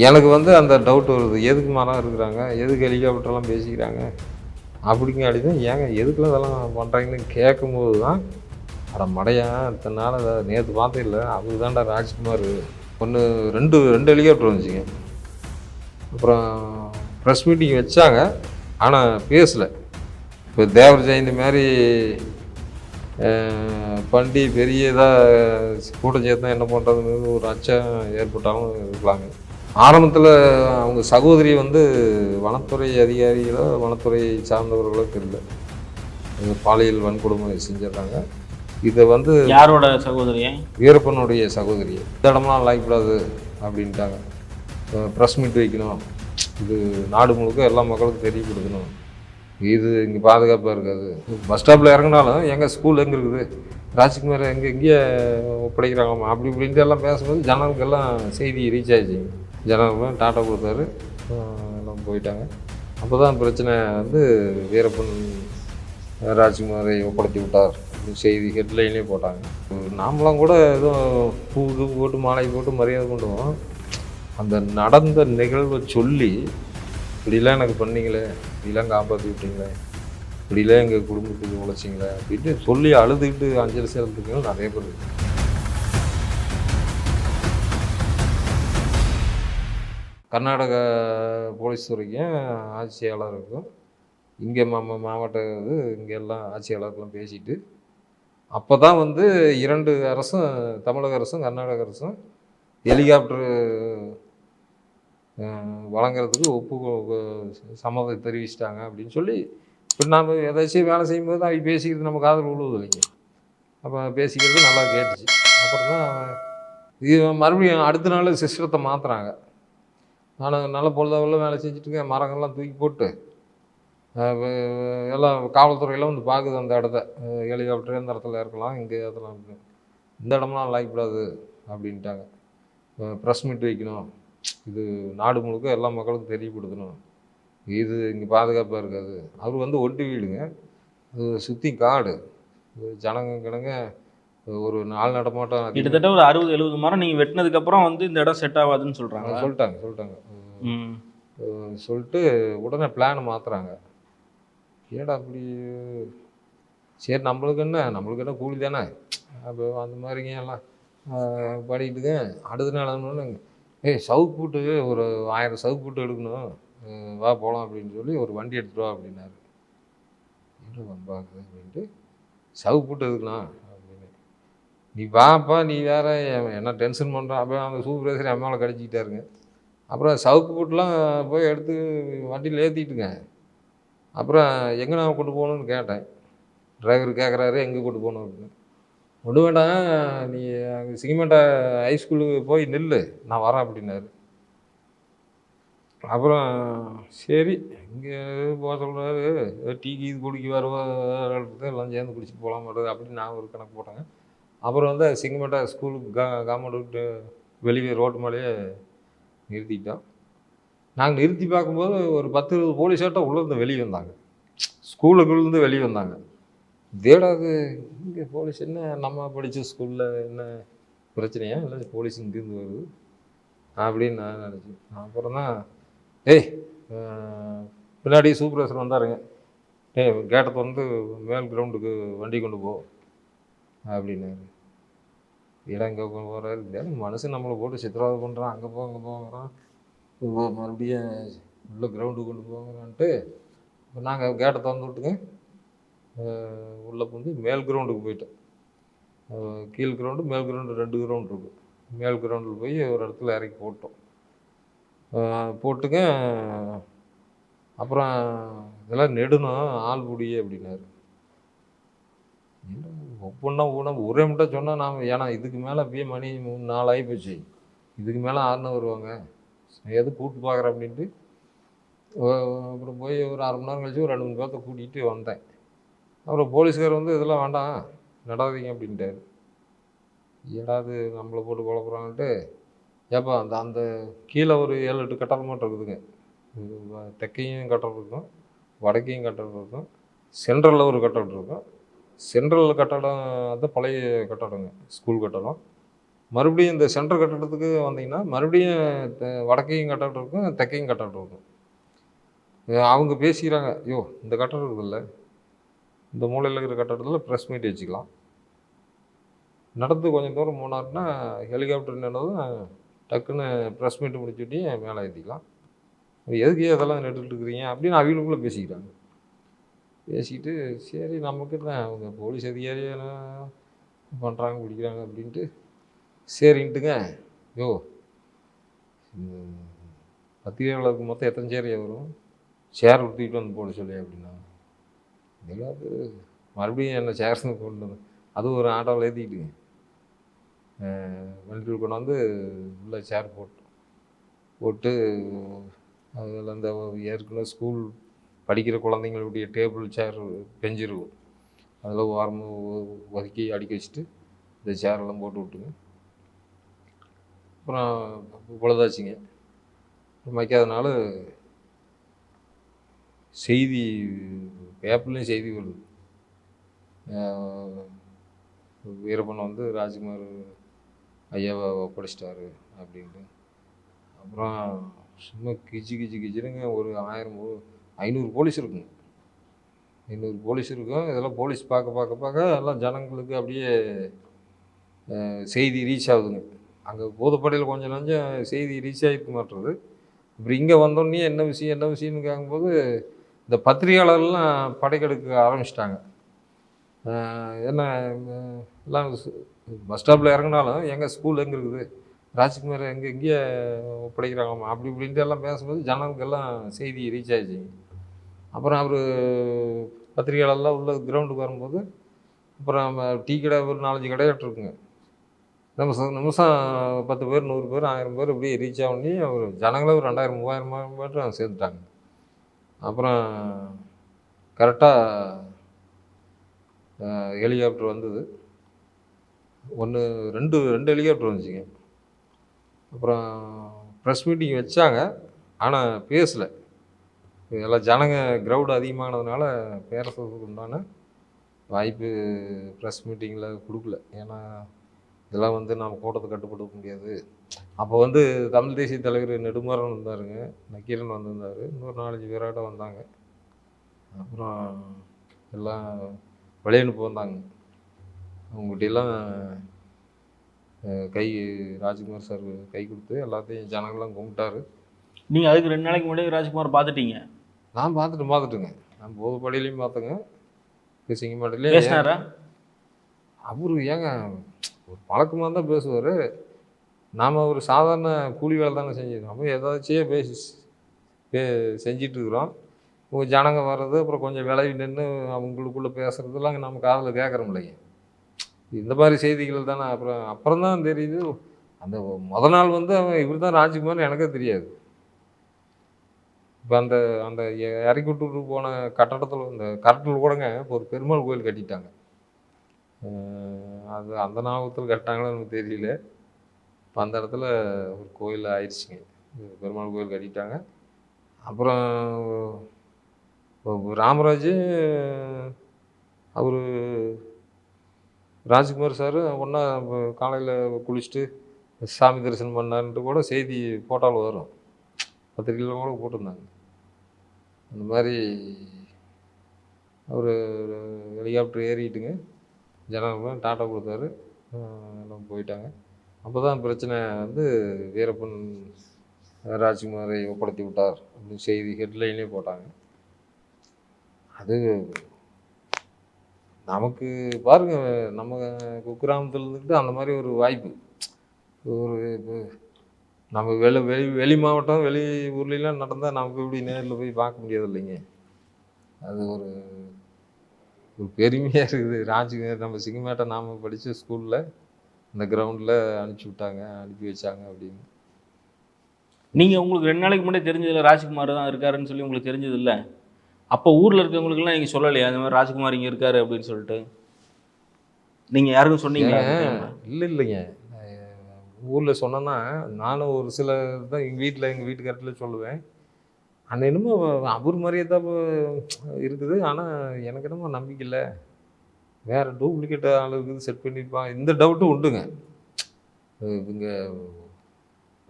எனக்கு வந்து அந்த டவுட் வருது. எதுக்கு மரம் இருக்கிறாங்க? எதுக்கு ஹெலிகாப்டர்லாம் பேசிக்கிறாங்க? அப்படிங்க அடிதான் ஏங்க எதுக்குலாம் இதெல்லாம் பண்ணுறாங்கன்னு கேட்கும்போது தான் அட மடையா இத்தனை நாள் நேற்று பார்த்தே இல்லை. அவர் தான்டா ராஜ்குமார் ஒன்று ரெண்டு ரெண்டு ஹெலிகாப்டர் வந்துச்சுங்க. அப்புறம் ப்ரெஸ் மீட்டிங் வச்சாங்க ஆனால் பேசலை. இப்போ தேவர் ஜெயந்தி மாதிரி பண்டி பெரிய இதாக கூட்டம் சேர்த்தா என்ன பண்ணுறதுன்னு ஒரு அச்சம் ஏற்பட்டாலும் இருக்கலாங்க ஆரம்பத்தில் அவங்க சகோதரி வந்து வனத்துறை அதிகாரிகளோ வனத்துறை சார்ந்தவர்களோ தெரியல. பாலியல் வன்கொடுமை செஞ்சிடுறாங்க. இதை வந்து யாரோட சகோதரியை? வீரப்பனுடைய சகோதரி இந்த இடம்லாம் லாய்க்கூடாது அப்படின்ட்டாங்க. ப்ரெஸ் மீட் வைக்கணும். இது நாடு முழுக்க எல்லா மக்களுக்கும் தெரியப்படுத்தணும். இது இங்கே பாதுகாப்பாக இருக்காது. பஸ் ஸ்டாப்பில் இறங்கினாலும் எங்கள் ஸ்கூல் எங்கே இருக்குது? ராஜ்குமார் எங்கே இங்கேயே ஒப்படைக்கிறாங்கம்மா. அப்படி இப்படின்ட்டு எல்லாம் பேசும்போது ஜனங்களுக்கெல்லாம் செய்தி ரீச் ஆயிடுச்சு. ஜனங்களும் டாட்டா கொடுத்தாரு. எல்லாம் போயிட்டாங்க. அப்போ தான் பிரச்சனை வந்து வீரப்பன் ராஜ்குமாரை ஒப்படைத்து விட்டார். செய்தி ஹெட்லைன்லேயே போட்டாங்க. நாமளாம் கூட எதுவும் பூ போட்டு மாலை போட்டு மரியாதை கொண்டுவோம் அந்த நடந்த நிகழ்வை சொல்லி இப்படிலாம் எனக்கு பண்ணீங்களே இப்படிலாம் காப்பாற்றி விட்டீங்களே இப்படிலாம் எங்கள் குடும்பத்துக்கு உழைச்சிங்களே அப்படின்ட்டு சொல்லி அழுதுகிட்டு அஞ்சலி செலுத்துக்கு நிறைய பேர் கர்நாடக போலீஸ் துறைக்கும் ஆட்சியாளருக்கும் இங்கே மா மாவட்ட இது இங்கே எல்லாம் ஆட்சியாளருக்கெல்லாம் பேசிட்டு அப்போ தான் வந்து இரண்டு அரசும் தமிழக அரசும் கர்நாடக அரசும் ஹெலிகாப்டரு வழங்குறதுக்கு ஒப்பு சம்மதம் தெரிவிச்சிட்டாங்க அப்படின்னு சொல்லி இப்போ நாம் ஏதாச்சும் வேலை செய்யும்போது அவங்க பேசிக்கிறது நம்ம காதல் உழுவது இல்லைங்க. அப்போ பேசிக்கிறது நல்லா கேட்டுச்சு. அப்புறம் தான் இது மறுபடியும் அடுத்த நாள் சிஸ்டத்தை மாற்றுறாங்க நான் நல்ல பொழுதாவில் வேலை செஞ்சுட்டுங்க மரங்கள்லாம் தூக்கி போட்டு எல்லாம் காவல்துறையெல்லாம் வந்து பார்க்குது அந்த இடத்த. ஹெலிகாப்டர் இந்த இடத்துல இருக்கலாம் இங்கே அதெல்லாம் அப்படின்னு. இந்த இடம்லாம் லாய்க்கூடாது அப்படின்ட்டாங்க. ப்ரெஸ் மீட் வைக்கணும். இது நாடு முழுக்க எல்லா மக்களுக்கும் தெரியப்படுத்தணும். இது இங்கே பாதுகாப்பாக இருக்காது. அவர் வந்து ஒட்டி வீடுங்க. அது சுற்றி காடு. ஜனங்க கிடங்க ஒரு நாள் நடமாட்டம். கிட்டத்தட்ட ஒரு அறுபது எழுபது மரம் நீங்க வெட்டினதுக்கு அப்புறம் வந்து இந்த இடம் செட் ஆகாதுன்னு சொல்றாங்க சொல்லிட்டாங்க சொல்லிட்டாங்க. சொல்லிட்டு உடனே பிளானை மாற்றுறாங்க ஏடா அப்படி? சரி நம்மளுக்கு என்ன? நம்மளுக்கு என்ன கூலி தானே? அப்போ அந்த மாதிரிங்க எல்லாம் அஹ் பாடிக்கிட்டுங்க அடுத்த நாள் ஆனோடனே, ஏய் சவுக்கு போட்டு ஒரு ஆயிரம் சவுக்கு போட்டு எடுக்கணும். வா போகலாம் அப்படின்னு சொல்லி ஒரு வண்டி எடுத்துகிட்டு வா அப்படின்னாரு. என்ன வம்பாக்குது? அப்படின்ட்டு சவுக்கு போட்டு எடுக்கலாம் அப்படின்னு. நீ வாப்பா நீ வேற என்ன டென்ஷன் பண்ணுறான் அப்போ அந்த சூப்பர்வைசர் என் மேலே அப்புறம் சவுக்கு போட்டுலாம் போய் எடுத்து வண்டியில் ஏற்றிட்டுங்க அப்புறம் எங்கே நான் கொண்டு போகணும்னு கேட்டேன். டிரைவர் கேட்குறாரு எங்கே கொண்டு போகணும்? அப்படின்னு. ஒன்று வேண்டாம் நீ அங்கே சிங்கிமேட்டை ஹைஸ்கூலுக்கு போய் நில்லு நான் வரேன் அப்படின்னாரு. அப்புறம் சரி இங்கே போக சொல்கிறாரு டீ கீது குடிக்க வருவது எல்லாம் சேர்ந்து குடிச்சிட்டு போகலாம் வருது அப்படின்னு நான் ஒரு கணக்கு போட்டேங்க. அப்புறம் வந்து சிங்கமேட்டா ஸ்கூலுக்கு கா கவர்மெண்ட் விட்டு வெளியே ரோட்டு மேலேயே நிறுத்திட்டோம். நாங்கள் நிறுத்தி பார்க்கும்போது ஒரு பத்து இருபது போலீஸார்ட்ட உள்ளேருந்து வெளியே வந்தாங்க. ஸ்கூலுக்குள்ளேருந்து வெளியே வந்தாங்க. தேடாது இங்கே போலீஸ் என்ன நம்ம படித்த ஸ்கூலில் என்ன பிரச்சனையா? இல்லை போலீஸ் இங்கேருந்து வருது. அப்படின்னு நான் நினச்சேன். அப்புறம் தான் ஏய் பின்னாடி சூப்பர்வைசர் வந்தாருங்க. ஏய் கேட்டத்தை வந்து மேல் கிரவுண்டுக்கு வண்டி கொண்டு போ அப்படின்னாரு. இடம் இங்கே போகிறாரு இந்த மனுஷன் நம்மளை போட்டு சித்திரவதை பண்ணுறான் அங்கே போ அங்கே போகிறான் இப்போ மறுபடியும் உள்ள கிரவுண்டு கொண்டு போகிறான்ட்டு இப்போ நாங்கள் கேட்டை திறந்து விட்டுங்க. உள்ளே உள்ள மேல் கிரவுண்டுக்கு போயிட்டோம். கீழ் கிரவுண்டு மேல் கிரவுண்டு ரெண்டு கிரவுண்ட் இருக்குது மேல் கிரவுண்டில் போய் ஒரு இடத்துல இறக்கி போட்டோம். போட்டுங்க. அப்புறம் இதெல்லாம் நெடுணும் ஆள் புடியே அப்படின்னாரு. ஒவ்வொன்றா ஒவ்வொன்றா ஒரே மட்டும் சொன்னால் நாம் ஏன்னா இதுக்கு மேலே அப்படியே மணி மூணு நாலு ஆகி போச்சு. இதுக்கு மேலே ஆறுனு வருவாங்க. எது கூப்பிட்டு பார்க்குறேன் அப்படின்ட்டு அப்புறம் போய் ஒரு அரை மணி நேரம் கழிச்சு ஒரு ரெண்டு மூணு பேர்த்த கூட்டிகிட்டு வந்தேன் அப்புறம் போலீஸ்கார் வந்து இதெல்லாம் வேண்டாம் நடாதீங்க அப்படின்ட்டாரு. ஏடாது நம்மளை போட்டு குழப்புறாங்கன்ட்டு ஏப்பா அந்த அந்த கீழே ஒரு ஏழு எட்டு கட்டடம் மட்டும் இருக்குதுங்க. தெற்கையும் கட்டடம் இருக்கும் வடக்கையும் கட்டடம் இருக்கும் சென்ட்ரலில் ஒரு கட்டடம் இருக்கும். சென்ட்ரல் கட்டடம் அது பழைய கட்டடங்க ஸ்கூல் கட்டடம். மறுபடியும் இந்த சென்ட்ரல் கட்டடத்துக்கு வந்தீங்கன்னா மறுபடியும் வடக்கையும் கட்டடம் இருக்கும் தெற்கையும் கட்டடம் இருக்கும். அவங்க பேசிக்கிறாங்க ஐயோ இந்த கட்டடம் இருக்குதுல்ல இந்த மூலையில் இருக்கிற கட்டடத்தில் ப்ரெஸ் மீட் வச்சுக்கலாம். நடந்து கொஞ்சம் தூரம் போனார்னா ஹெலிகாப்டர் நின்னதும் டக்குன்னு ப்ரெஸ் மீட் முடிச்சுட்டு மேலே ஏற்றிக்கலாம் எதுக்கு அதெல்லாம் நட்டுட்டு இருக்கிறீங்க? அப்படின்னு அவங்களுக்குள்ளே பேசிக்கிறாங்க. பேசிக்கிட்டு சரி நமக்கு என்ன அவங்க போலீஸ் அதிகாரி பண்ணுறாங்க பிடிக்கிறாங்க அப்படின்ட்டு சரின்ட்டுங்க. யோ பத்திரிகையாளருக்கு மொத்தம் எத்தனை சேரையா வரும்? சேர் கொடுத்துக்கிட்டு வந்து போட சொல்லி அப்படின்னா? எல்லாத்து மறுபடியும் என்ன சேர்ஸ்னு கொண்டு வந்து அதுவும் ஒரு ஆட்டோவில் ஏற்றிக்கிட்டு வண்டியில் கொண்டு வந்து உள்ளே சேர் போட்டு போட்டு அதில் அந்த ஏற்கனவே ஸ்கூல் படிக்கிற குழந்தைங்களுடைய டேபிள் சேர் பெஞ்சு இருக்கும். அதில் ஓரமாக ஒதுக்கி அடுக்கி வச்சுட்டு இந்த சேரெல்லாம் போட்டு விட்டுங்க அப்புறம் பொழுதாச்சுங்க வைக்காதனால செய்தி பேப்பர்லேயும் செய்தி வருது. வீரப்பன் வந்து ராஜ்குமார் ஐயாவை ஒப்படைச்சிட்டாரு அப்படின்ட்டு. அப்புறம் சும்மா கிச்சு கிச்சு கிஜினுங்க ஒரு ஆயிரம் ஐநூறு போலீஸ் இருக்குங்க ஐநூறு போலீஸ் இருக்கும். இதெல்லாம் போலீஸ் பார்க்க பார்க்க பார்க்க எல்லாம் ஜனங்களுக்கு அப்படியே செய்தி ரீச் ஆகுதுங்க. அங்கே பூதப்படையில் கொஞ்சம் நஞ்சம் செய்தி ரீச் ஆகிருக்க மாட்டுறது. இப்படி இங்கே வந்தோடனே என்ன விஷயம் என்ன விஷயம்னு கேட்கும்போது இந்த பத்திரிகையாளர்லாம் படைக்கெடுக்க ஆரம்பிச்சிட்டாங்க. என்ன எல்லாம் பஸ் ஸ்டாப்பில் இறங்கினாலும் எங்கள் ஸ்கூல் எங்கே இருக்குது? ராஜ்குமார் எங்கே எங்கேயே ஒப்படைக்கிறாங்கம்மா. அப்படி இப்படின்ட்டு எல்லாம் பேசும்போது ஜனங்களுக்கெல்லாம் செய்தி ரீச் ஆகிடுச்சிங்க அப்புறம் அவர் பத்திரிகையாளர்லாம் உள்ள கிரவுண்டுக்கு வரும்போது அப்புறம் நம்ம டீ கடை ஒரு நாலஞ்சு கடையாட்டு இருக்குங்க. நிமிஷம் நிமிஷம் பத்து பேர் நூறு பேர் ஆயிரம் பேர் இப்படியே ரீச் ஆகி அவர் ஜனங்களே ஒரு ரெண்டாயிரம் மூவாயிரம் மூவாயிரம் பேர் சேர்த்துட்டாங்க அப்புறம் கரெக்டாக ஹெலிகாப்டர் வந்தது. ஒன்று ரெண்டு ரெண்டு ஹெலிகாப்டர் வந்துச்சுங்க. அப்புறம் ப்ரெஸ் மீட்டிங் வச்சாங்க. ஆனால் பேசலை. எல்லாம் ஜனங்க க்ரௌடு அதிகமானதுனால பேரரசுக்கு உண்டான வாய்ப்பு ப்ரெஸ் மீட்டிங்கில் கொடுக்கல. ஏன்னா இதெல்லாம் வந்து நம்ம கூட்டத்தை கட்டுப்படுத்த முடியாது. அப்போ வந்து தமிழ் தேசிய தலைவர் நெடுமாறன் வந்தாருங்க. நக்கீரன் வந்திருந்தார். இன்னொரு நாலஞ்சு பேராட்டம் வந்தாங்க. அப்புறம் எல்லாம் வழியனுப்பு வந்தாங்க. அவங்ககிட்டலாம் கை ராஜ்குமார் சார் கை கொடுத்து எல்லாத்தையும் ஜனங்கள்லாம் கும்பிட்டாரு. நீங்கள் அதுக்கு ரெண்டு நாளைக்கு முன்னாடி ராஜ்குமார் பார்த்துட்டீங்க. நான் பார்த்துட்டு பார்த்துட்டுங்க. நான் போதுப்படியிலையும் பார்த்தேங்க. இப்போ சிங்கமாட்டிலையும் பேசினாரா? அவரு ஏங்க ஒரு பழக்கமாக தான் பேசுவார். நாம் ஒரு சாதாரண கூலி வேலை தானே செஞ்சிருக்கோம் அப்போ ஏதாச்சும் பேசி இருக்கிறோம். உங்கள் ஜனங்க வர்றது அப்புறம் கொஞ்சம் விலகி நின்று அவங்களுக்குள்ளே பேசுகிறதெல்லாம் நம்ம காதில் கேட்குறோம் இல்லைங்க. இந்த மாதிரி செய்திகள் தானே. அப்புறம் அப்புறம் தான் தெரியுது. அந்த முத நாள் வந்து அவன் இவர் தான் ராஜ்குமார் எனக்கே தெரியாது. இப்போ அந்த அந்த இ- இறக்கி போன கட்டடத்தில் இந்த கரட்டில் கூடங்க இப்போ ஒரு பெருமாள் கோயில் கட்டிட்டாங்க. அது அந்த ஞாபகத்தில் கட்டினாங்களோ எனக்கு தெரியல. இப்போ அந்த இடத்துல ஒரு கோயில் ஆயிடுச்சுங்க. பெருமாள் கோயில் கட்டிட்டாங்க. அப்புறம் இப்போ ராமராஜ் அவர் ராஜ்குமார் சார் ஒன்றா காலையில் குளிச்சுட்டு சாமி தரிசனம் பண்ணாருன்ட்டு கூட செய்தி போட்டால் வரும். பத்திரிகையில் கூட போட்டிருந்தாங்க. அந்த மாதிரி அவர் ஹெலிகாப்டர் ஏறிட்டுங்க ஜனங்களும் டாட்டா கொடுத்தாரு. எல்லாம் போயிட்டாங்க. அப்போ தான் பிரச்சனை வந்து வீரப்பன் ராஜ்குமாரை ஒப்படைத்து விட்டார் அப்படின்னு செய்தி ஹெட்லைன்லேயே போட்டாங்க. அது நமக்கு பாருங்க நம்ம குக்கிராமத்தில் இருந்துக்கிட்டு அந்த மாதிரி ஒரு வாய்ப்பு. ஒரு இப்போ நம்ம வெளி வெளி வெளி மாவட்டம் வெளி ஊர்லலாம் நடந்தால் நமக்கு இப்படி நேரில் போய் பார்க்க முடியாது இல்லைங்க. அது ஒரு ஒரு பெருமையாக இருக்குது. ராஜு நம்ம சிங்கமேட்டை நாம் படித்த ஸ்கூலில் இந்த கிரவுண்டில் அனுப்பிச்சி விட்டாங்க அனுப்பி வச்சாங்க அப்படின்னு. நீங்கள் உங்களுக்கு ரெண்டு நாளைக்கு முன்னாடி தெரிஞ்சதில்ல ராஜ்குமார் தான் இருக்காருன்னு சொல்லி உங்களுக்கு தெரிஞ்சது இல்ல? அப்போ ஊரில் இருக்கவங்களுக்குலாம் நீங்கள் சொல்லலையா? அந்த மாதிரி ராஜ்குமார் இங்கே இருக்காரு அப்படின்னு சொல்லிட்டு. நீங்கள் யாருக்கும் ல? இல்லை இல்லைங்க. ஊரில் சொன்னேன்னா நானும் ஒரு சில தான் எங்கள் வீட்டில் எங்கள் வீட்டுக்காரத்தில் சொல்லுவேன். அந்த என்னமோ அவர் மாதிரியே தான் இருக்குது. ஆனால் எனக்கு என்னமோ நம்பிக்கை இல்லை. வேறு டூப்ளிகேட் ஆள் இருக்குது செட் பண்ணியிருப்பான் இந்த டவுட்டும் உண்டுங்க. இவங்க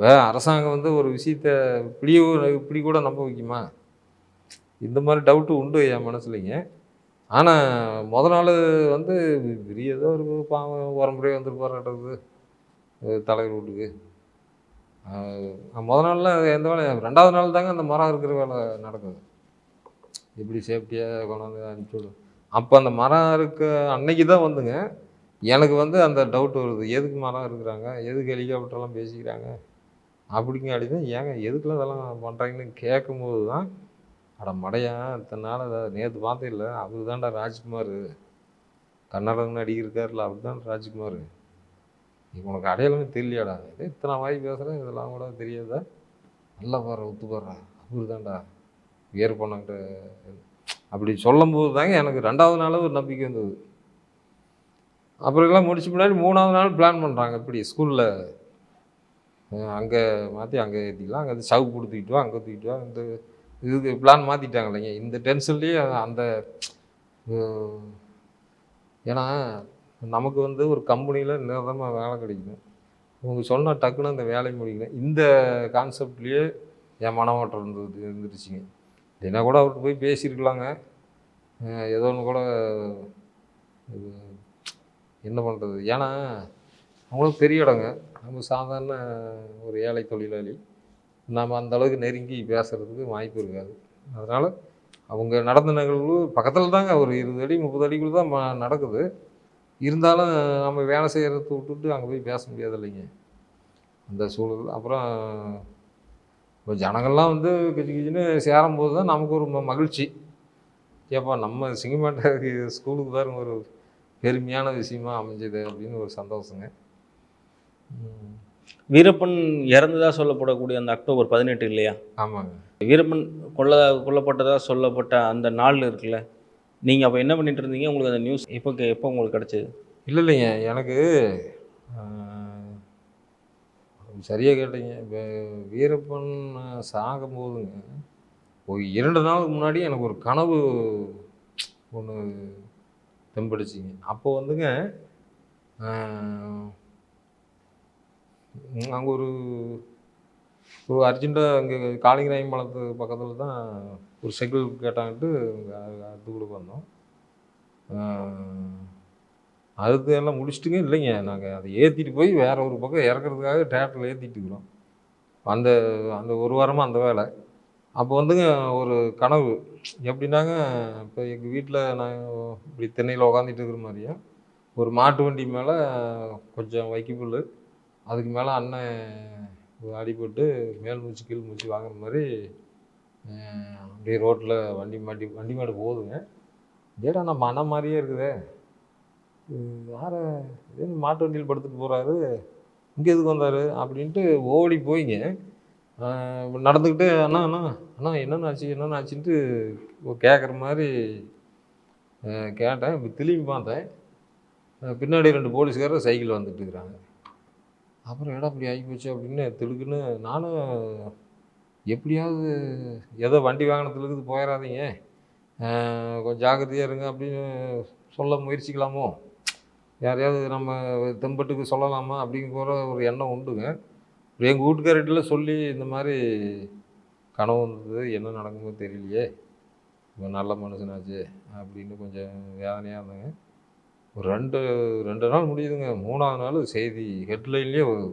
வே அரசாங்கம் வந்து ஒரு விஷயத்த இப்படி இப்படி கூட நம்ப வைக்குமா? இந்த மாதிரி டவுட்டு உண்டு என் மனசுலைங்க. ஆனால் முத நாள் வந்து பெரிய ஏதோ ஒரு பாவம் உரம்புறையே வந்துருப்பாராட்டது தலைவர் வீட்டுக்கு. முதல் முத நாளில் எந்த வேலையும் ரெண்டாவது நாள் தாங்க அந்த மரம் இருக்கிற வேலை நடக்குது. எப்படி சேஃப்டியாக கொண்டாந்து அனுப்பிச்சி விடும் அப்போ அந்த மரம் இருக்க அன்னைக்கு தான் வந்துங்க. எனக்கு வந்து அந்த டவுட் வருது. எதுக்கு மரம் இருக்கிறாங்க? எதுக்கு ஹெலிகாப்டர்லாம் பேசிக்கிறாங்க? அப்படிங்க தான் ஏங்க எதுக்குலாம் இதெல்லாம் பண்ணுறாங்கன்னு கேட்கும்போது தான் அட மடையா இத்தனை நாள் அதை நேற்று பார்த்தே இல்லை. அவர் தான்டா ராஜ்குமார். கன்னடம் நடிகர் அவர் தான் ராஜ்குமார். உனக்கு அடையாளமே தெரியலையாடா ஏதோ இத்தனை வாய் பேசுகிறேன் இதெல்லாம் கூட தெரியாதா? நல்லா பாரு ஒத்து பாடுறா அவரு தான்டா வியர் பண்ணாங்கிட்ட அப்படி சொல்லும்போது தாங்க எனக்கு ரெண்டாவது நாள் ஒரு நம்பிக்கை வந்தது. அப்புறம் எல்லாம் முடிச்ச முன்னாடி மூணாவது நாள் பிளான் பண்ணுறாங்க இப்படி ஸ்கூலில் அங்கே மாற்றி அங்கே ஏற்றிக்கலாம் அங்கே சவு கொடுத்துக்கிட்டு வா அங்கே தூக்கிட்டு வா. இந்த இதுக்கு பிளான் மாற்றிட்டாங்க இல்லைங்க. இந்த டென்ஷன்லேயே அந்த ஏன்னா நமக்கு வந்து ஒரு கம்பெனியில் நிரந்தரமாக வேலை கிடைக்கணும் அவங்க சொன்னால் டக்குன்னு அந்த வேலையை முடிக்கணும் இந்த கான்செப்ட்லேயே என் மனமாற்றம் இருந்தது இருந்துருச்சுங்க. இல்லைன்னா கூட அவர்கிட்ட போய் பேசியிருக்கலாங்க. ஏதோ ஒன்று கூட என்ன பண்ணுறது ஏன்னா அவங்களுக்கு பெரிய இடங்க. நம்ம சாதாரண ஒரு ஏழை தொழிலாளி. நாம் அந்த அளவுக்கு நெருங்கி பேசுகிறதுக்கு வாய்ப்பு இருக்காது. அதனால் அவங்க நடந்த நிகழ்வு பக்கத்தில் தாங்க ஒரு இருபது அடி முப்பது அடிக்குள்ளே தான் நடக்குது. இருந்தாலும் நம்ம வேலை செய்கிறத விட்டுட்டு அங்கே போய் பேச முடியாது இல்லைங்க அந்த சூழல். அப்புறம் இப்போ ஜனங்கள்லாம் வந்து கிச்சு கிச்சுன்னு சேரும்போது தான் நமக்கு ஒரு மகிழ்ச்சி. ஏப்பா நம்ம சிங்கமேட்டை ஸ்கூலுக்கு பாருங்க ஒரு பெருமையான விஷயமா அமைஞ்சது அப்படின்னு ஒரு சந்தோஷங்க. வீரப்பன் இறந்ததா சொல்லப்படக்கூடிய அந்த அக்டோபர் பதினெட்டு இல்லையா? ஆமாங்க. வீரப்பன் கொல்ல கொல்லப்பட்டதா சொல்லப்பட்ட அந்த நாள் இருக்குல்ல? நீங்கள் அப்போ என்ன பண்ணிட்டு இருந்தீங்க? உங்களுக்கு அந்த நியூஸ் எப்போ எப்போ உங்களுக்கு கிடச்சிது? இல்லை இல்லைங்க எனக்கு சரியாக கேட்டீங்க. இப்போ வீரப்பன் சாகும்போதுங்க ஒரு இரண்டு நாளுக்கு முன்னாடி எனக்கு ஒரு கனவு ஒன்று தெம்படிச்சிங்க அப்போ வந்துங்க அங்கே ஒரு ஒரு அர்ஜென்ட்டாக அங்கே காளிங்கராயம் பாலத்து பக்கத்தில் தான் ஒரு சைக்கிள் கேட்டாங்கன்ட்டு அது கூட வந்தோம். அது எல்லாம் முடிச்சிட்டுங்க இல்லைங்க. நாங்கள் அதை ஏற்றிட்டு போய் வேற ஒரு பக்கம் இறக்குறதுக்காக தேட்டரில் ஏற்றிட்டு இருக்கிறோம். அந்த அந்த ஒரு வாரமாக அந்த வேலை. அப்போ வந்துங்க ஒரு கனவு. எப்படின்னாங்க இப்போ எங்கள் வீட்டில் நான் இப்படி திண்ணையில் உக்காந்துட்டு இருக்கிற மாதிரியும் ஒரு மாட்டு வண்டி மேலே கொஞ்சம் வைக்கப்புல் அதுக்கு மேலே அண்ணன் அடிபட்டு மேல் மூச்சு கீழ் மூச்சு வாங்குற மாதிரி அப்படியே ரோட்டில் வண்டி மாட்டி வண்டி மாடு போகுதுங்க. ஏடா நான் மன மாதிரியே இருக்குதே. யார இதே மாட்டு வண்டியில் படுத்துட்டு போகிறாரு இங்கே எதுக்கு வந்தார்? அப்படின்ட்டு ஓடி போய்ங்க. நடந்துக்கிட்டு அண்ணா அண்ணா அண்ணா என்னென்ன ஆச்சு என்னென்ன ஆச்சுன்ட்டு கேட்குற மாதிரி கேட்டேன். இப்போ திரும்பி பார்த்தேன். பின்னாடி ரெண்டு போலீஸ்காரர் சைக்கிள் வந்துட்டு இருக்கிறாங்க. அப்புறம் ஏடா இப்படி ஆகிப்போச்சு அப்படின்னு திடுக்குன்னு நானும் எப்படியாவது ஏதோ வண்டி வாகனத்தில் போயிடாதீங்க கொஞ்சம் ஜாக்கிரதையாக இருங்க அப்படின்னு சொல்ல முயற்சிக்கலாமோ? யாரையாவது நம்ம தெம்பட்டுக்கு சொல்லலாமா அப்படிங்கிற ஒரு எண்ணம் உண்டுங்க எங்கள் வீட்டுக்காரர்கிட்டலாம் சொல்லி இந்த மாதிரி கனவு வந்தது என்ன நடக்குமோ தெரியலையே. இப்போ நல்ல மனுஷனாச்சு அப்படின்னு கொஞ்சம் வேதனையாக இருந்தேங்க. ஒரு ரெண்டு ரெண்டு நாள் முடியுதுங்க. மூணாவது நாள் செய்தி ஹெட்லைன்லேயே வருது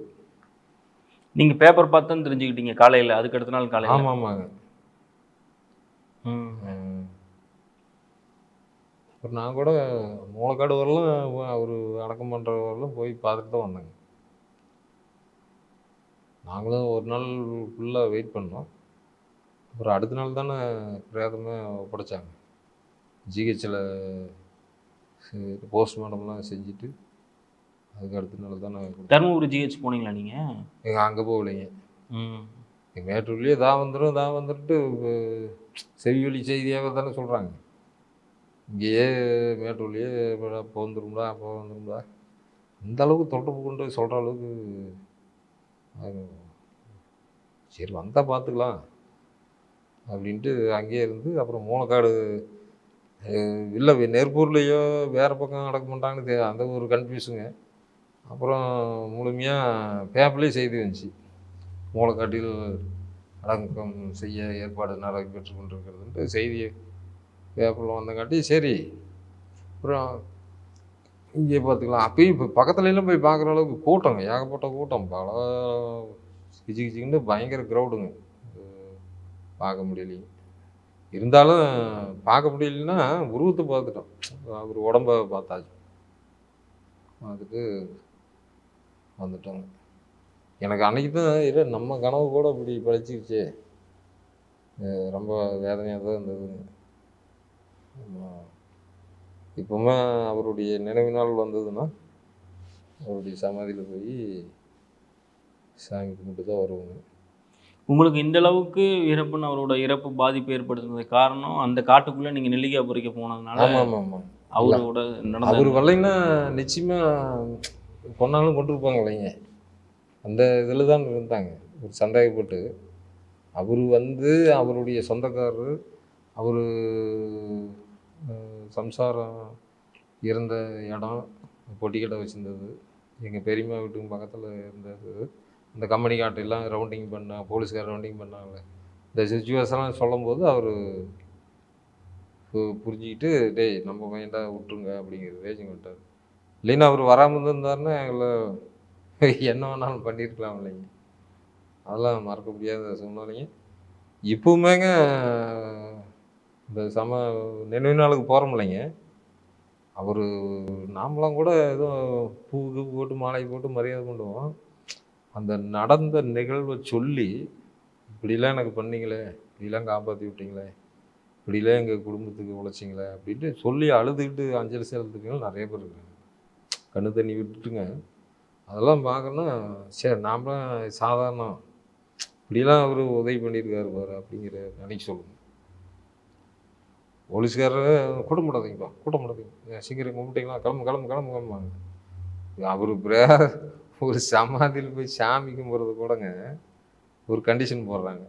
நீங்கள் பேப்பர் பார்த்து தெரிஞ்சுக்கிட்டீங்க காலையில். அதுக்கு அடுத்த நாள் காலையில். ஆமாம் ஆமாங்க. அப்புறம் நான் கூட மூலக்காடு வரலாம் அவர் அடக்கம் பண்ணுற வரலாம் போய் பார்த்துட்டு தான் வந்தேங்க. நாங்களும் ஒரு நாள் ஃபுல்லாக வெயிட் பண்ணோம். அப்புறம் அடுத்த நாள் தானே பிரேதமே ஒப்படைச்சாங்க. ஜிஹெச்சில் போஸ்ட்மார்ட்டம்லாம் செஞ்சுட்டு அதுக்கு அடுத்த நாள் தானே தருமபுரி ஜிஹெச் போனீங்களா நீங்கள் எங்கள் அங்கே போகலைங்க. ம். எங்கள் மேட்டூர்லேயே தா வந்துடும் தா வந்துட்டு செவிவழி செய்தியாகவே தானே சொல்கிறாங்க இங்கேயே மேட்டூர்லேயே அப்போ வந்துரும்டா அப்போ வந்துரும்டா இந்த அளவுக்கு தொடர்பு கொண்டு சொல்கிற அளவுக்கு சரி வந்தால் பார்த்துக்கலாம் அப்படின்ட்டு அங்கேயே இருந்து அப்புறம் மூலக்காடு இல்லை நெருப்பூர்லேயோ வேறு பக்கம் நடக்க மாட்டாங்கன்னு தெ அந்த ஒரு கன்ஃபியூஸுங்க அப்புறம் முழுமையாக பேப்பர்லேயே செய்தி வந்துச்சு. மூளைக்காட்டில் அடக்கம் செய்ய ஏற்பாடு நடைபெற்று கொண்டிருக்கிறதுன்ட்டு செய்தி பேப்பரில் வந்தங்காட்டி சரி. அப்புறம் இங்கே பார்த்துக்கலாம் அப்பயும் இப்போ பக்கத்துலலாம் போய் பார்க்குற அளவுக்கு கூட்டங்க. ஏகப்பட்ட கூட்டம். பல கிச்சு கிச்சின்னு பயங்கர க்ரௌடுங்க பார்க்க முடியலையும் இருந்தாலும் பார்க்க முடியலன்னா உருவத்தை பார்த்துட்டோம். அவர் உடம்ப பார்த்தாச்சு. பார்த்துட்டு வந்துட்டோங்க. எனக்கு அன்றைக்கி தான் இல்லை நம்ம கனவு கூட இப்படி பழிச்சிருச்சே ரொம்ப வேதனையாக தான் இருந்ததுங்க இப்போவுமே அவருடைய நினைவு நாள் வந்ததுன்னா அவருடைய சமாதியில் போய் சாமி கும்பிட்டு தான் வருவோங்க. உங்களுக்கு இந்த அளவுக்கு இறப்புன்னு அவரோட இறப்பு பாதிப்பு ஏற்படுத்துனது காரணம் அந்த காட்டுக்குள்ள நீங்க நெல்லிக்காய் பறிக்க போனதுனால ஆமாம் ஆமாம் ஆமாம் அவரோட அவர் நடந்த வரலைன்னா நிச்சயமாக கொண்டாலும் கொண்டு இருப்பாங்க இல்லைங்க. அந்த இதில் தான் இருந்தாங்க. ஒரு சந்தேகப்பட்டு அவர் வந்து அவருடைய சொந்தக்காரர் அவர் சம்சாரம் இருந்த இடம் பொட்டிக்கடை வச்சுருந்தது எங்கள் பெரியம்மா வீட்டுக்கு பக்கத்தில் இருந்தது. இந்த கம்பெனி காட்டெல்லாம் ரவுண்டிங் பண்ணால் போலீஸ்கார் ரவுண்டிங் பண்ணாங்க. இந்த சுச்சுவேஷன்லாம் சொல்லும்போது அவர் புரிஞ்சுக்கிட்டு டேய் நம்ம மைண்டாக விட்ருங்க அப்படிங்கிற ரேஜிங் விட்டார் இல்லைன்னா அவர் வராமல் இருந்திருந்தாருன்னா எங்களை என்ன வேணாலும் பண்ணியிருக்கலாம் இல்லைங்க. அதெல்லாம் மறக்க முடியாத சூழ்நிலைங்க. இப்போவுமேங்க இந்த சம நினைவு நாளுக்கு போகிறோம் இல்லைங்க. அவர் நாமளாம் கூட எதுவும் பூ போட்டு மாலை போட்டு மரியாதை பண்ணுவோம் அந்த நடந்த நிகழ்வை சொல்லி இப்படிலாம் எனக்கு பண்ணீங்களே இப்படிலாம் காப்பாற்றி விட்டீங்களே இப்படிலாம் எங்கள் குடும்பத்துக்கு உழைச்சிங்களே அப்படின்ட்டு சொல்லி அழுதுகிட்டு அஞ்சலி செலுத்துக்கங்க நிறைய பேர் இருக்காங்க. கண்ணு தண்ணி விட்டுட்டுங்க. அதெல்லாம் பார்க்கணும் சரி நாம்லாம் சாதாரணம் இப்படிலாம் அவர் உதவி பண்ணியிருக்காரு பாரு அப்படிங்கிற நினைக்க சொல்லுங்க. போலீஸ்காரர் கூட்ட மாட்டாதீங்கப்பா கூட்ட மாட்டாதீங்க சீக்கிரம் கும்பிட்டீங்களா? கிளம்பு கிளம்பு கிளம்பு கிளம்புவாங்க அவர் பிரே ஒரு சமாதியில் போய் சாமி கும்பிட்றது கூடங்க ஒரு கண்டிஷன் போடுறாங்க.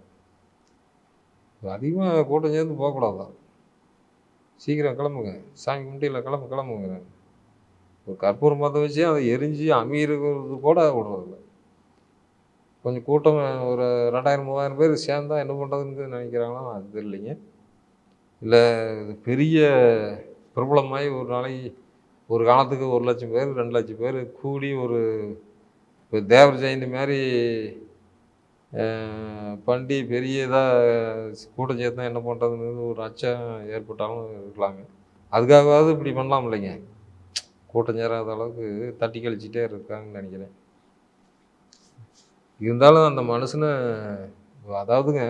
அதிகமாக கூட்டம் சேர்ந்து போகக்கூடாதான் சீக்கிரம் கிளம்புங்க. சாமி கும்பிட்டு கிளம்பு கிளம்புங்கிறாங்க. ஒரு கற்பூரம் பற்ற வச்சு அதை எரிஞ்சு அமீருக்கிறது கூட விடுறதில்ல. கொஞ்சம் கூட்டம் ஒரு ரெண்டாயிரம் மூவாயிரம் பேர் சேர்ந்தால் என்ன பண்ணுறதுன்னு நினைக்கிறாங்களோ? அது தெரியலைங்க இல்லை இது பெரிய பிரபலமாகி ஒரு நாளைக்கு ஒரு காலத்துக்கு ஒரு லட்சம் பேர் ரெண்டு லட்சம் பேர் கூடி ஒரு இப்போ தேவர் ஜெயந்தி மாதிரி பண்டி பெரிய இதாக கூட்டம் சேர்த்தா என்ன பண்ணுறதுன்னு ஒரு அச்சம் ஏற்பட்டாலும் இருக்கலாங்க. அதுக்காகவாவது இப்படி பண்ணலாம் இல்லைங்க. கூட்டம் சேராத அளவுக்கு தட்டி கழிச்சிட்டே இருக்காங்கன்னு நினைக்கிறேன். இருந்தாலும் அந்த மனுஷனை அதாவதுங்க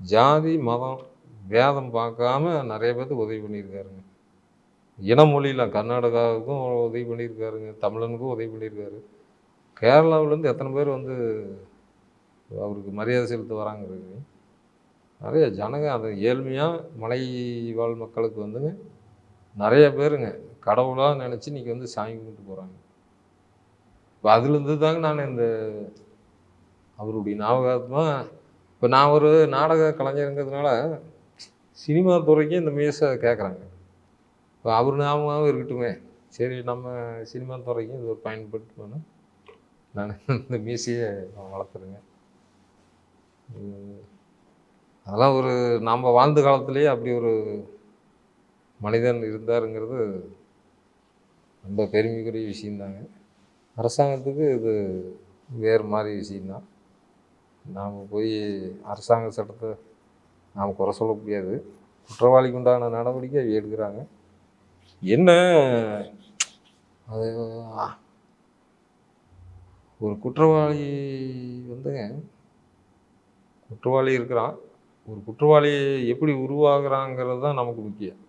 ஜாதி மதம் வேதம் பார்க்காம நிறைய பேர்த்துக்கு உதவி பண்ணியிருக்காருங்க. இன மொழியில் கர்நாடகாவுக்கும் உதவி பண்ணியிருக்காருங்க தமிழனுக்கும் உதவி பண்ணியிருக்காரு. கேரளாவிலேருந்து எத்தனை பேர் வந்து அவருக்கு மரியாதை செலுத்த வராங்கிறது நிறைய ஜனங்க அது ஏழ்மையாக மலை வாழ் மக்களுக்கு வந்துங்க நிறைய பேருங்க கடவுளாக நினச்சி இன்றைக்கி வந்து சாமி கும்பிட்டு போகிறாங்க இப்போ அதுலேருந்து தாங்க நான் இந்த அவருடைய ஞாபகார்த்தமாக இப்போ நான் ஒரு நாடக கலைஞருங்கிறதுனால சினிமா துறைக்கு இந்த மியூஸை கேட்குறாங்க இப்போ அவர் ஞாபகமாகவும் இருக்கட்டுமே. சரி நம்ம சினிமா துறைக்கும் இது ஒரு பயன்பட்டு போனால் நான் இந்த மீசையை வளர்த்துருங்க அதெல்லாம் ஒரு நாம் வாழ்ந்த காலத்திலேயே அப்படி ஒரு மனிதன் இருந்தாருங்கிறது ரொம்ப பெருமைக்குரிய விஷயந்தாங்க அரசாங்கத்துக்கு இது வேறு மாதிரி விஷயந்தான் நாம் போய் அரசாங்க சட்டத்தை நாம் குறை சொல்ல முடியாது. குற்றவாளிக்கு உண்டான நடவடிக்கை எடுக்கிறாங்க. என்ன? அது ஒரு குற்றவாளி வந்துங்க. குற்றவாளி இருக்கிறான். ஒரு குற்றவாளி எப்படி உருவாகுறாங்கிறது தான் நமக்கு முக்கியம்.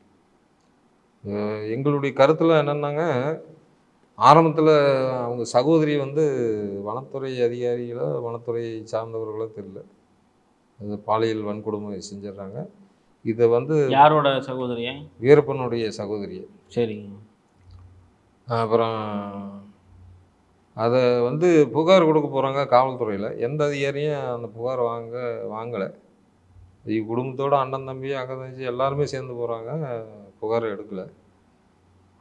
எங்களுடைய கருத்தில் என்னென்னாங்க ஆரம்பத்தில் அவங்க சகோதரி வந்து வனத்துறை அதிகாரிகளோ வனத்துறை சார்ந்தவர்களோ தெரியல. அது பாலியல் வன்கொடுமை செஞ்சிடுறாங்க. இதை வந்து யாரோட சகோதரியா? வீரப்பனுடைய சகோதரி சரிங்க. அப்புறம் அதை வந்து புகார் கொடுக்க போகிறாங்க காவல்துறையில். எந்த அதிகாரியும் அந்த புகார் வாங்க வாங்கலை. குடும்பத்தோட அண்ணன் தம்பி அக்கா தங்கச்சி எல்லாருமே சேர்ந்து போகிறாங்க புகார் எடுக்கலை.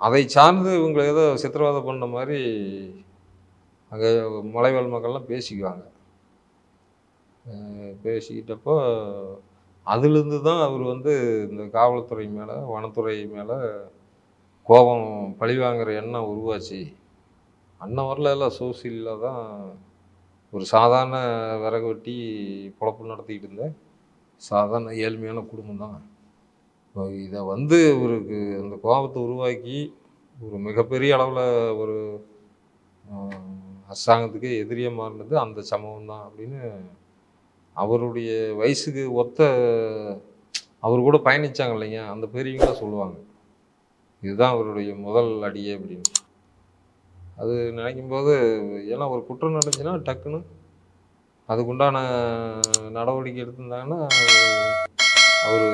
அதை சார்ந்து இவங்களை ஏதோ சித்திரவதை பண்ண மாதிரி அங்கே மலைவாழ் மக்கள்லாம் பேசிக்குவாங்க. பேசிக்கிட்டப்போ அதுலேருந்து தான் அவர் வந்து இந்த காவல்துறை மேலே வனத்துறை மேலே கோபம் பழிவாங்கிற எண்ணம் உருவாச்சு. அன்னவரில் எல்லாம் சோசியலில் தான் ஒரு சாதாரண விறகு வெட்டி பொழப்பு நடத்திக்கிட்டு இருந்தேன். சாதாரண ஏழ்மையான குடும்பம் தான். இதை வந்து இவருக்கு அந்த கோபத்தை உருவாக்கி ஒரு மிகப்பெரிய அளவில் ஒரு அரசாங்கத்துக்கு எதிரியாக மாறினது அந்த சம்பவம் தான் அப்படின்னு அவருடைய வயசுக்கு ஒத்த அவர் கூட பயணிச்சாங்க இல்லைங்க அந்த பெரியவங்களாம் சொல்லுவாங்க. இதுதான் அவருடைய முதல் அடியே அப்படின்னு. அது நினைக்கும் போது ஏன்னா ஒரு குற்றம் நடந்துச்சுன்னா டக்குன்னு அதுக்குண்டான நடவடிக்கை எடுத்திருந்தாங்கன்னா அவர்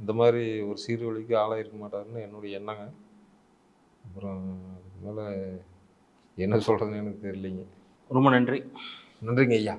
இந்த மாதிரி ஒரு சீர்வழிக்கு ஆளாயிருக்க மாட்டாருன்னு என்னுடைய எண்ணங்க. அப்புறம் அதுக்கு மேலே என்ன சொல்கிறதுன்னு எனக்கு தெரியலைங்க. ரொம்ப நன்றி. நன்றிங்க ஐயா.